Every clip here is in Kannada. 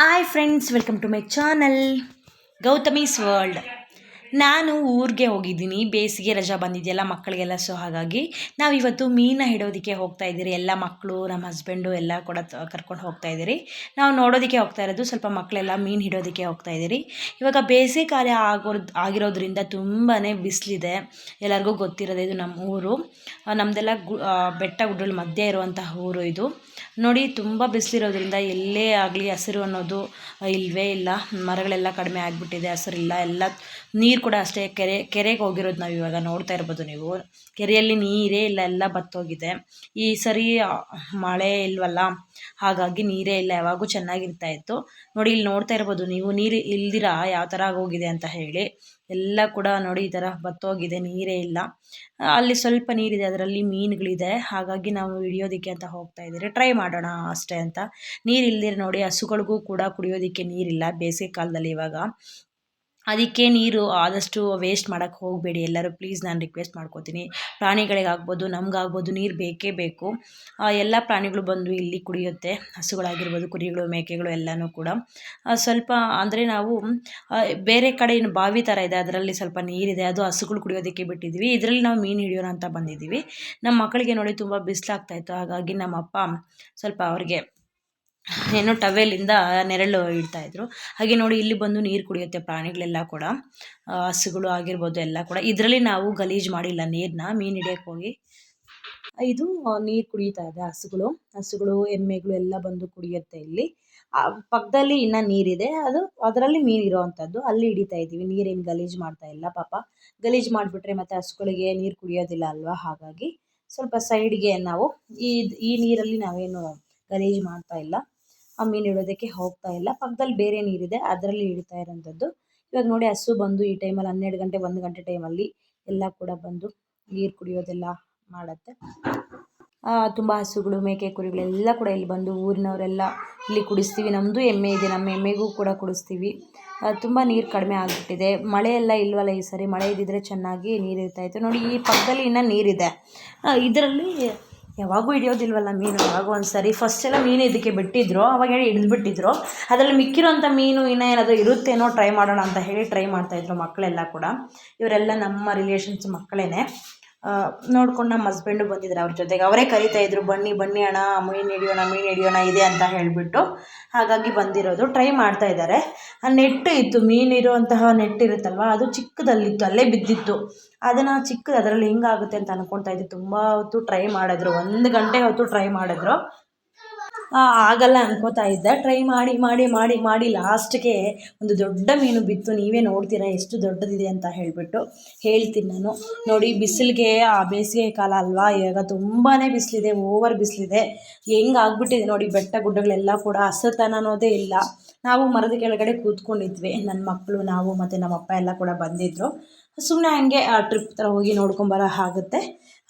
hi friends welcome to my channel Gautami's world ನಾನು ಊರಿಗೆ ಹೋಗಿದ್ದೀನಿ ಬೇಸಿಗೆ ರಜಾ ಬಂದಿದೆಯಲ್ಲ ಮಕ್ಕಳಿಗೆಲ್ಲ ಸೊ ಹಾಗಾಗಿ ನಾವು ಇವತ್ತು ಮೀನ ಹಿಡೋದಕ್ಕೆ ಹೋಗ್ತಾ ಇದ್ದೀರಿ ಎಲ್ಲ ಮಕ್ಕಳು ನಮ್ಮ ಹಸ್ಬೆಂಡು ಎಲ್ಲ ಕೂಡ ಕರ್ಕೊಂಡು ಹೋಗ್ತಾ ಇದ್ದೀರಿ ನಾವು ನೋಡೋದಕ್ಕೆ ಹೋಗ್ತಾ ಇರೋದು ಸ್ವಲ್ಪ ಮಕ್ಕಳೆಲ್ಲ ಮೀನು ಹಿಡೋದಕ್ಕೆ ಹೋಗ್ತಾ ಇದ್ದೀರಿ ಇವಾಗ ಬೇಸಿಗೆ ಕಾಲ ಆಗೋದು ಆಗಿರೋದ್ರಿಂದ ತುಂಬಾ ಬಿಸಿಲಿದೆ ಎಲ್ಲರಿಗೂ ಗೊತ್ತಿರೋದೆ ಇದು ನಮ್ಮ ಊರು ನಮ್ಮದೆಲ್ಲ ಗು ಬೆಟ್ಟ ಗುಡ್ಡಗಳ ಮಧ್ಯೆ ಇರುವಂತಹ ಊರು ಇದು ನೋಡಿ ತುಂಬ ಬಿಸಿಲಿರೋದ್ರಿಂದ ಎಲ್ಲೇ ಆಗಲಿ ಹಸಿರು ಅನ್ನೋದು ಇಲ್ವೇ ಇಲ್ಲ ಮರಗಳೆಲ್ಲ ಕಡಿಮೆ ಆಗಿಬಿಟ್ಟಿದೆ ಹಸಿರಿಲ್ಲ ಎಲ್ಲ ನೀರು ಕೂಡ ಅಷ್ಟೇ ಕೆರೆ ಕೆರೆಗೆ ಹೋಗಿರೋದು ನಾವು ಇವಾಗ ನೋಡ್ತಾ ಇರ್ಬೋದು ನೀವು ಕೆರೆಯಲ್ಲಿ ನೀರೇ ಇಲ್ಲ ಎಲ್ಲ ಬತ್ತೋಗಿದೆ ಈ ಸರಿ ಮಳೆ ಇಲ್ವಲ್ಲ ಹಾಗಾಗಿ ನೀರೇ ಇಲ್ಲ ಯಾವಾಗೂ ಚೆನ್ನಾಗಿರ್ತಾ ಇತ್ತು ನೋಡಿ ಇಲ್ಲಿ ನೋಡ್ತಾ ಇರ್ಬೋದು ನೀವು ನೀರು ಇಲ್ದಿರಾ ಯಾವ ಥರ ಆಗೋಗಿದೆ ಅಂತ ಹೇಳಿ ಎಲ್ಲ ಕೂಡ ನೋಡಿ ಈ ಥರ ಬತ್ತೋಗಿದೆ ನೀರೇ ಇಲ್ಲ ಅಲ್ಲಿ ಸ್ವಲ್ಪ ನೀರಿದೆ ಅದರಲ್ಲಿ ಮೀನುಗಳಿದೆ ಹಾಗಾಗಿ ನಾವು ಹಿಡಿಯೋದಕ್ಕೆ ಅಂತ ಹೋಗ್ತಾ ಇದ್ದೀರಿ ಟ್ರೈ ಮಾಡೋಣ ಅಷ್ಟೇ ಅಂತ ನೀರು ಇಲ್ದಿರ ನೋಡಿ ಹಸುಗಳಿಗೂ ಕೂಡ ಕುಡಿಯೋದಕ್ಕೆ ನೀರಿಲ್ಲ ಬೇಸಿಗೆ ಕಾಲದಲ್ಲಿ ಇವಾಗ ಅದಕ್ಕೆ ನೀರು ಆದಷ್ಟು ವೇಸ್ಟ್ ಮಾಡೋಕ್ಕೆ ಹೋಗಬೇಡಿ ಎಲ್ಲರೂ ಪ್ಲೀಸ್ ನಾನು ರಿಕ್ವೆಸ್ಟ್ ಮಾಡ್ಕೋತೀನಿ ಪ್ರಾಣಿಗಳಿಗಾಗ್ಬೋದು ನಮಗಾಗ್ಬೋದು ನೀರು ಬೇಕೇ ಬೇಕು ಎಲ್ಲ ಪ್ರಾಣಿಗಳು ಬಂದು ಇಲ್ಲಿ ಕುಡಿಯುತ್ತೆ ಹಸುಗಳಾಗಿರ್ಬೋದು ಕುರಿಗಳು ಮೇಕೆಗಳು ಎಲ್ಲನೂ ಕೂಡ ಸ್ವಲ್ಪ ಅಂದರೆ ನಾವು ಬೇರೆ ಕಡೆ ಏನು ಬಾವಿ ಥರ ಇದೆ ಅದರಲ್ಲಿ ಸ್ವಲ್ಪ ನೀರಿದೆ ಅದು ಹಸುಗಳು ಕುಡಿಯೋದಕ್ಕೆ ಬಿಟ್ಟಿದ್ದೀವಿ ಇದರಲ್ಲಿ ನಾವು ಮೀನು ಹಿಡಿಯೋಣ ಅಂತ ಬಂದಿದ್ದೀವಿ ನಮ್ಮ ಮಕ್ಕಳಿಗೆ ನೋಡಿ ತುಂಬ ಬಿಸಿಲಾಗ್ತಾಯಿತ್ತು ಹಾಗಾಗಿ ನಮ್ಮಪ್ಪ ಸ್ವಲ್ಪ ಅವ್ರಿಗೆ ಏನೋ ಟವೆಲಿಂದ ನೆರಳು ಇಡ್ತಾ ಇದ್ರು ಹಾಗೆ ನೋಡಿ ಇಲ್ಲಿ ಬಂದು ನೀರು ಕುಡಿಯುತ್ತೆ ಪ್ರಾಣಿಗಳೆಲ್ಲ ಕೂಡ ಹಸುಗಳು ಆಗಿರ್ಬೋದು ಎಲ್ಲ ಕೂಡ ಇದರಲ್ಲಿ ನಾವು ಗಲೀಜು ಮಾಡಿಲ್ಲ ನೀರನ್ನ ಮೀನು ಹಿಡಿಯಕ್ಕೆ ಹೋಗಿ ಇದು ನೀರು ಕುಡಿತಾ ಇದೆ ಹಸುಗಳು ಹಸುಗಳು ಎಮ್ಮೆಗಳು ಎಲ್ಲ ಬಂದು ಕುಡಿಯುತ್ತೆ ಇಲ್ಲಿ ಪಕ್ಕದಲ್ಲಿ ಇನ್ನ ನೀರಿದೆ ಅದು ಅದರಲ್ಲಿ ಮೀನು ಇರೋವಂಥದ್ದು ಅಲ್ಲಿ ಹಿಡಿತಾ ಇದ್ದೀವಿ ನೀರೇನು ಗಲೀಜು ಮಾಡ್ತಾ ಇಲ್ಲ ಪಾಪ ಗಲೀಜು ಮಾಡಿಬಿಟ್ರೆ ಮತ್ತೆ ಹಸುಗಳಿಗೆ ನೀರು ಕುಡಿಯೋದಿಲ್ಲ ಅಲ್ವಾ ಹಾಗಾಗಿ ಸ್ವಲ್ಪ ಸೈಡ್ಗೆ ನಾವು ಈ ಈ ನೀರಲ್ಲಿ ನಾವೇನು ಗಲೀಜು ಮಾಡ್ತಾ ಇಲ್ಲ ಆ ಮೀನು ಇಡೋದಕ್ಕೆ ಹೋಗ್ತಾ ಇಲ್ಲ ಪಕ್ಕದಲ್ಲಿ ಬೇರೆ ನೀರಿದೆ ಅದರಲ್ಲಿ ಹಿಡಿತಾ ಇರೋಂಥದ್ದು ಇವಾಗ ನೋಡಿ ಹಸು ಬಂದು ಈ ಟೈಮಲ್ಲಿ ಹನ್ನೆರಡು ಗಂಟೆ ಒಂದು ಗಂಟೆ ಟೈಮಲ್ಲಿ ಎಲ್ಲ ಕೂಡ ಬಂದು ನೀರು ಕುಡಿಯೋದೆಲ್ಲ ಮಾಡುತ್ತೆ ತುಂಬ ಹಸುಗಳು ಮೇಕೆ ಕುರಿಗಳೆಲ್ಲ ಕೂಡ ಇಲ್ಲಿ ಬಂದು ಊರಿನವರೆಲ್ಲ ಇಲ್ಲಿ ಕುಡಿಸ್ತೀವಿ ನಮ್ಮದು ಎಮ್ಮೆ ಇದೆ ನಮ್ಮ ಎಮ್ಮೆಗೂ ಕೂಡ ಕುಡಿಸ್ತೀವಿ ತುಂಬ ನೀರು ಕಡಿಮೆ ಆಗಿಬಿಟ್ಟಿದೆ ಮಳೆ ಎಲ್ಲ ಇಲ್ವಲ್ಲ ಈ ಸರಿ ಮಳೆ ಇದ್ದಿದ್ರೆ ಚೆನ್ನಾಗಿ ನೀರು ಇರ್ತಾಯಿತ್ತು ನೋಡಿ ಈ ಪಕ್ಕದಲ್ಲಿ ಇನ್ನೂ ನೀರಿದೆ ಇದರಲ್ಲಿ ಯಾವಾಗೂ ಹಿಡಿಯೋದಿಲ್ವಲ್ಲ ಮೀನು ಯಾವಾಗೂ ಒಂದು ಸರಿ ಫಸ್ಟೆಲ್ಲ ಮೀನು ಇದಕ್ಕೆ ಬಿಟ್ಟಿದ್ರು ಅವಾಗ ಹೇಳಿ ಹಿಡಿದ್ಬಿಟ್ಟಿದ್ರು ಅದರಲ್ಲಿ ಮಿಕ್ಕಿರೋಂಥ ಮೀನು ಇನ್ನೂ ಏನಾದರೂ ಇರುತ್ತೇನೋ ಟ್ರೈ ಮಾಡೋಣ ಅಂತ ಹೇಳಿ ಟ್ರೈ ಮಾಡ್ತಾಯಿದ್ರು ಮಕ್ಕಳೆಲ್ಲ ಕೂಡ ಇವರೆಲ್ಲ ನಮ್ಮ ರಿಲೇಷನ್ಸ್ ಮಕ್ಕಳೇ ನೋಡ್ಕೊಂಡು ನಮ್ಮ ಹಸ್ಬೆಂಡು ಬಂದಿದ್ರು ಅವ್ರ ಜೊತೆಗೆ ಅವರೇ ಕರಿತಾ ಇದ್ದರು ಬನ್ನಿ ಬನ್ನಿ ಅಣ್ಣ ಮೀನು ಹಿಡಿಯೋಣ ಮೀನು ಹಿಡಿಯೋಣ ಇದೆ ಅಂತ ಹೇಳಿಬಿಟ್ಟು ಹಾಗಾಗಿ ಬಂದಿರೋದು ಟ್ರೈ ಮಾಡ್ತಾ ಇದ್ದಾರೆ ಆ ನೆಟ್ ಇತ್ತು ಮೀನು ಇರುವಂತಹ ನೆಟ್ ಇರುತ್ತಲ್ವ ಅದು ಚಿಕ್ಕದಲ್ಲಿತ್ತು ಅಲ್ಲೇ ಬಿದ್ದಿತ್ತು ಅದನ್ನು ಚಿಕ್ಕದು ಅದರಲ್ಲಿ ಹೆಂಗಾಗುತ್ತೆ ಅಂತ ಅಂದ್ಕೊಳ್ತಾ ಇದ್ದೆ ತುಂಬ ಹೊತ್ತು ಟ್ರೈ ಮಾಡಿದ್ರು ಒಂದು ಗಂಟೆ ಹೊತ್ತು ಟ್ರೈ ಮಾಡಿದ್ರು ಆಗಲ್ಲ ಅನ್ಕೋತಾ ಇದ್ದೆ ಟ್ರೈ ಮಾಡಿ ಮಾಡಿ ಮಾಡಿ ಮಾಡಿ ಲಾಸ್ಟ್ಗೆ ಒಂದು ದೊಡ್ಡ ಮೀನು ಬಿತ್ತು ನೀವೇ ನೋಡ್ತೀರಾ ಎಷ್ಟು ದೊಡ್ಡದಿದೆ ಅಂತ ಹೇಳಿಬಿಟ್ಟು ಹೇಳ್ತೀನಿ ನಾನು ನೋಡಿ ಬಿಸಿಲಿಗೆ ಆ ಬೇಸಿಗೆ ಕಾಲ ಅಲ್ವಾ ಇವಾಗ ತುಂಬಾ ಬಿಸಿಲಿದೆ ಓವರ್ ಬಿಸಿಲಿದೆ ಹೆಂಗೆ ಆಗ್ಬಿಟ್ಟಿದೆ ನೋಡಿ ಬೆಟ್ಟ ಗುಡ್ಡಗಳೆಲ್ಲ ಕೂಡ ಹಸತನ ಅನ್ನೋದೇ ಇಲ್ಲ ನಾವು ಮರದ ಕೆಳಗಡೆ ಕೂತ್ಕೊಂಡಿದ್ವಿ ನನ್ನ ಮಕ್ಕಳು ನಾವು ಮತ್ತು ನಮ್ಮಪ್ಪ ಎಲ್ಲ ಕೂಡ ಬಂದಿದ್ದರು ಸುಮ್ಮನೆ ಹಂಗೆ ಆ ಟ್ರಿಪ್ ಥರ ಹೋಗಿ ನೋಡ್ಕೊಂಬರ ಆಗುತ್ತೆ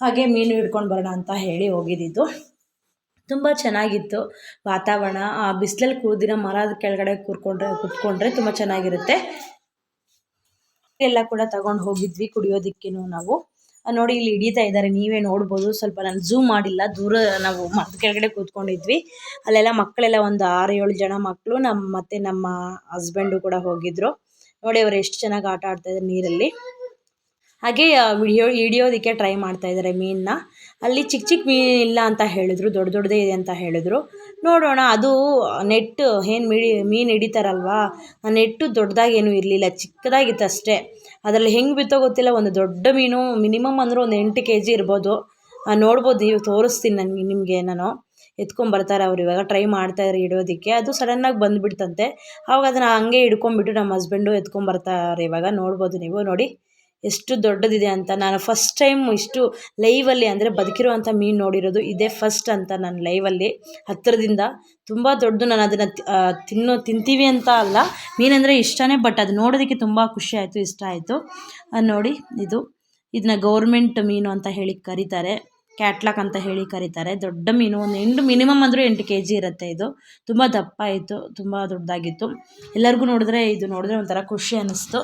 ಹಾಗೆ ಮೀನು ಹಿಡ್ಕೊಂಡು ಬರೋಣ ಅಂತ ಹೇಳಿ ಹೋಗಿದ್ದಿದ್ದು ತುಂಬ ಚೆನ್ನಾಗಿತ್ತು ವಾತಾವರಣ ಆ ಬಿಸಿಲಲ್ಲಿ ಕೂದಿನ ಮರದ ಕೆಳಗಡೆ ಕೂರ್ಕೊಂಡ್ರೆ ಕುತ್ಕೊಂಡ್ರೆ ತುಂಬ ಚೆನ್ನಾಗಿರುತ್ತೆ ಎಲ್ಲ ಕೂಡ ತಗೊಂಡು ಹೋಗಿದ್ವಿ ಕುಡಿಯೋದಕ್ಕೇನು ನಾವು ನೋಡಿ ಇಲ್ಲಿ ಹಿಡಿತಾ ಇದ್ದಾರೆ ನೀವೇ ನೋಡ್ಬೋದು ಸ್ವಲ್ಪ ನಾನು ಝೂಮ್ ಮಾಡಿಲ್ಲ ದೂರ ನಾವು ಮರದ ಕೆಳಗಡೆ ಕೂತ್ಕೊಂಡಿದ್ವಿ ಅಲ್ಲೆಲ್ಲ ಮಕ್ಕಳೆಲ್ಲ ಒಂದು ಆರು ಏಳು ಜನ ಮಕ್ಕಳು ನಮ್ಮ ಮತ್ತೆ ನಮ್ಮ ಹಸ್ಬೆಂಡು ಕೂಡ ಹೋಗಿದ್ರು ನೋಡಿ ಅವ್ರು ಎಷ್ಟು ಚೆನ್ನಾಗಿ ಆಟ ಆಡ್ತಾ ಇದ್ದಾರೆ ನೀರಲ್ಲಿ ಹಾಗೆ ವಿಡಿಯೋ ಹಿಡಿಯೋದಕ್ಕೆ ಟ್ರೈ ಮಾಡ್ತಾ ಇದ್ದಾರೆ ಮೀನನ್ನ ಅಲ್ಲಿ ಚಿಕ್ಕ ಚಿಕ್ಕ ಮೀನು ಇಲ್ಲ ಅಂತ ಹೇಳಿದ್ರು ದೊಡ್ಡ ದೊಡ್ಡದೇ ಇದೆ ಅಂತ ಹೇಳಿದ್ರು ನೋಡೋಣ ಅದು ನೆಟ್ಟು ಏನು ಮೀಡಿ ಮೀನು ಹಿಡಿತಾರಲ್ವಾ ಆ ನೆಟ್ಟು ದೊಡ್ಡದಾಗೇನು ಇರಲಿಲ್ಲ ಚಿಕ್ಕದಾಗಿತ್ತು ಅಷ್ಟೇ ಅದರಲ್ಲಿ ಹೆಂಗೆ ಬಿತ್ತೋ ಗೊತ್ತಿಲ್ಲ ಒಂದು ದೊಡ್ಡ ಮೀನು ಮಿನಿಮಮ್ ಅಂದರೂ ಒಂದು ಎಂಟು ಕೆ ಜಿ ಇರ್ಬೋದು ನೋಡ್ಬೋದು ನೀವು ತೋರಿಸ್ತೀನಿ ನನಗೆ ನಿಮಗೆ ನಾನು ಎತ್ಕೊಂಬರ್ತಾರೆ ಅವ್ರು ಇವಾಗ ಟ್ರೈ ಮಾಡ್ತಾಯಿದ್ರು ಹಿಡಿಯೋದಕ್ಕೆ ಅದು ಸಡನ್ನಾಗಿ ಬಂದುಬಿಡ್ತಂತೆ ಅವಾಗ ಅದನ್ನು ಹಂಗೆ ಹಿಡ್ಕೊಂಡ್ಬಿಟ್ಟು ನಮ್ಮ ಹಸ್ಬೆಂಡು ಎತ್ಕೊಂಬರ್ತಾರೆ ಇವಾಗ ನೋಡ್ಬೋದು ನೀವು ನೋಡಿ ಎಷ್ಟು ದೊಡ್ಡದಿದೆ ಅಂತ ನಾನು ಫಸ್ಟ್ ಟೈಮ್ ಇಷ್ಟು ಲೈವಲ್ಲಿ ಅಂದರೆ ಬದುಕಿರುವಂಥ ಮೀನು ನೋಡಿರೋದು ಇದೇ ಫಸ್ಟ್ ಅಂತ ನಾನು ಲೈವಲ್ಲಿ ಹತ್ತಿರದಿಂದ ತುಂಬ ದೊಡ್ಡದು ನಾನು ಅದನ್ನು ತಿನ್ನೋ ತಿಂತೀವಿ ಅಂತ ಅಲ್ಲ ಮೀನಂದರೆ ಇಷ್ಟನೇ ಬಟ್ ಅದು ನೋಡೋದಕ್ಕೆ ತುಂಬ ಖುಷಿ ಆಯಿತು ಇಷ್ಟ ಆಯಿತು ನೋಡಿ ಇದು ಇದನ್ನ ಗೌರ್ಮೆಂಟ್ ಮೀನು ಅಂತ ಹೇಳಿ ಕರೀತಾರೆ ಕ್ಯಾಟ್ಲಾಕ್ ಅಂತ ಹೇಳಿ ಕರೀತಾರೆ ದೊಡ್ಡ ಮೀನು ಒಂದು ಎಂಟು ಮಿನಿಮಮ್ ಅಂದರೂ ಎಂಟು ಕೆ ಜಿ ಇರುತ್ತೆ ಇದು ತುಂಬ ದಪ್ಪ ಇತ್ತು ತುಂಬ ದೊಡ್ಡದಾಗಿತ್ತು ಎಲ್ಲರಿಗೂ ನೋಡಿದ್ರೆ ಇದು ನೋಡಿದ್ರೆ ಒಂಥರ ಖುಷಿ ಅನ್ನಿಸ್ತು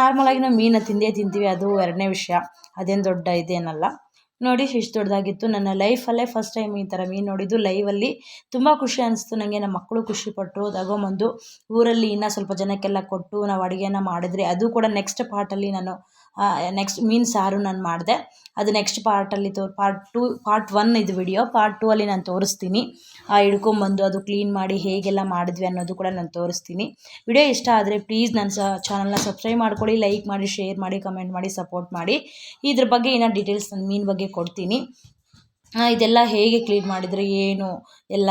ನಾರ್ಮಲಾಗಿ ನಾವು ಮೀನ ತಿಂದೇ ತಿಂತೀವಿ ಅದು ಎರಡನೇ ವಿಷಯ ಅದೇನು ದೊಡ್ಡ ಇದೇನಲ್ಲ ನೋಡಿ ಇಷ್ಟು ದೊಡ್ಡದಾಗಿತ್ತು ನನ್ನ ಲೈಫಲ್ಲೇ ಫಸ್ಟ್ ಟೈಮ್ ಈ ಥರ ಮೀನು ನೋಡಿದ್ದು ಲೈವಲ್ಲಿ ತುಂಬ ಖುಷಿ ಅನಿಸ್ತು ನನಗೆ ನಮ್ಮ ಮಕ್ಕಳು ಖುಷಿಪಟ್ಟರು ತಗೊಂಬಂದು ಊರಲ್ಲಿ ಇನ್ನೂ ಸ್ವಲ್ಪ ಜನಕ್ಕೆಲ್ಲ ಕೊಟ್ಟು ನಾವು ಅಡುಗೆನ ಮಾಡಿದ್ರಿ ಅದು ಕೂಡ ನೆಕ್ಸ್ಟ್ ಪಾರ್ಟಲ್ಲಿ ನಾನು ನೆಕ್ಸ್ಟ್ ಮೀನು ಸಾರು ನಾನು ಮಾಡಿದೆ ಅದು ನೆಕ್ಸ್ಟ್ ಪಾರ್ಟಲ್ಲಿ ತೋ ಪಾರ್ಟ್ ಟು ಪಾರ್ಟ್ ಒನ್ ಇದು ವಿಡಿಯೋ ಪಾರ್ಟ್ ಟೂ ಅಲ್ಲಿ ನಾನು ತೋರಿಸ್ತೀನಿ ಹಿಡ್ಕೊಂಬಂದು ಅದು ಕ್ಲೀನ್ ಮಾಡಿ ಹೇಗೆಲ್ಲ ಮಾಡಿದ್ವಿ ಅನ್ನೋದು ಕೂಡ ನಾನು ತೋರಿಸ್ತೀನಿ ವಿಡಿಯೋ ಇಷ್ಟ ಆದರೆ ಪ್ಲೀಸ್ ನನ್ನ ಸ ಚಾನಲ್ನ ಸಬ್ಸ್ಕ್ರೈಬ್ ಮಾಡ್ಕೊಳ್ಳಿ ಲೈಕ್ ಮಾಡಿ ಶೇರ್ ಮಾಡಿ ಕಮೆಂಟ್ ಮಾಡಿ ಸಪೋರ್ಟ್ ಮಾಡಿ ಇದ್ರ ಬಗ್ಗೆ ಏನೋ ಡೀಟೇಲ್ಸ್ ನಾನು ಮೀನ್ ಬಗ್ಗೆ ಕೊಡ್ತೀನಿ ಇದೆಲ್ಲ ಹೇಗೆ ಕ್ಲೀನ್ ಮಾಡಿದ್ರಿ ಏನು ಎಲ್ಲ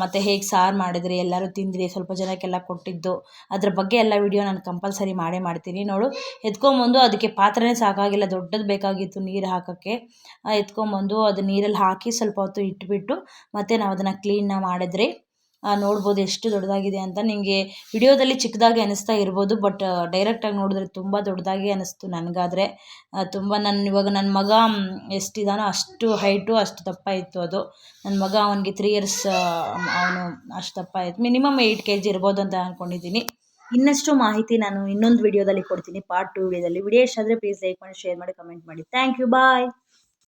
ಮತ್ತು ಹೇಗೆ ಸಾರು ಮಾಡಿದ್ರಿ ಎಲ್ಲರೂ ತಿಂದಿರಿ ಸ್ವಲ್ಪ ಜನಕ್ಕೆಲ್ಲ ಕೊಟ್ಟಿದ್ದು ಅದ್ರ ಬಗ್ಗೆ ಎಲ್ಲ ವಿಡಿಯೋ ನಾನು ಕಂಪಲ್ಸರಿ ಮಾಡೇ ಮಾಡ್ತೀನಿ ನೋಡು ಎತ್ಕೊಂಬಂದು ಅದಕ್ಕೆ ಪಾತ್ರೆನೇ ಸಾಕಾಗಿಲ್ಲ ದೊಡ್ಡದು ಬೇಕಾಗಿತ್ತು ನೀರು ಹಾಕೋಕ್ಕೆ ಎತ್ಕೊಂಬಂದು ಅದು ನೀರಲ್ಲಿ ಹಾಕಿ ಸ್ವಲ್ಪ ಹೊತ್ತು ಇಟ್ಬಿಟ್ಟು ಮತ್ತು ನಾವು ಅದನ್ನು ಕ್ಲೀನ ಮಾಡಿದ್ರಿ ನೋಡ್ಬೋದು ಎಷ್ಟು ದೊಡ್ಡದಾಗಿದೆ ಅಂತ ನಿಮಗೆ ವಿಡಿಯೋದಲ್ಲಿ ಚಿಕ್ಕದಾಗಿ ಅನಿಸ್ತಾ ಇರ್ಬೋದು ಬಟ್ ಡೈರೆಕ್ಟಾಗಿ ನೋಡಿದ್ರೆ ತುಂಬ ದೊಡ್ಡದಾಗಿ ಅನಿಸ್ತು ನನಗಾದರೆ ತುಂಬ ನನ್ನ ಇವಾಗ ನನ್ನ ಮಗ ಎಷ್ಟಿದಾನೋ ಅಷ್ಟು ಹೈಟು ಅಷ್ಟು ದಪ್ಪ ಇತ್ತು ಅದು ನನ್ನ ಮಗ ಅವನಿಗೆ ತ್ರೀ ಇಯರ್ಸ್ ಅವನು ಅಷ್ಟು ದಪ್ಪ ಇತ್ತು ಮಿನಿಮಮ್ ಏಯ್ಟ್ ಕೆ ಜಿ ಇರ್ಬೋದು ಅಂತ ಅಂದ್ಕೊಂಡಿದ್ದೀನಿ ಇನ್ನಷ್ಟು ಮಾಹಿತಿ ನಾನು ಇನ್ನೊಂದು ವಿಡಿಯೋದಲ್ಲಿ ಕೊಡ್ತೀನಿ ಪಾರ್ಟ್ ಟು ವಿಡಿಯೋದಲ್ಲಿ ವಿಡಿಯೋ ಎಷ್ಟಾದರೆ ಪ್ಲೀಸ್ ಲೈಕ್ ಮಾಡಿ ಶೇರ್ ಮಾಡಿ ಕಮೆಂಟ್ ಮಾಡಿ ಥ್ಯಾಂಕ್ ಯು ಬಾಯ್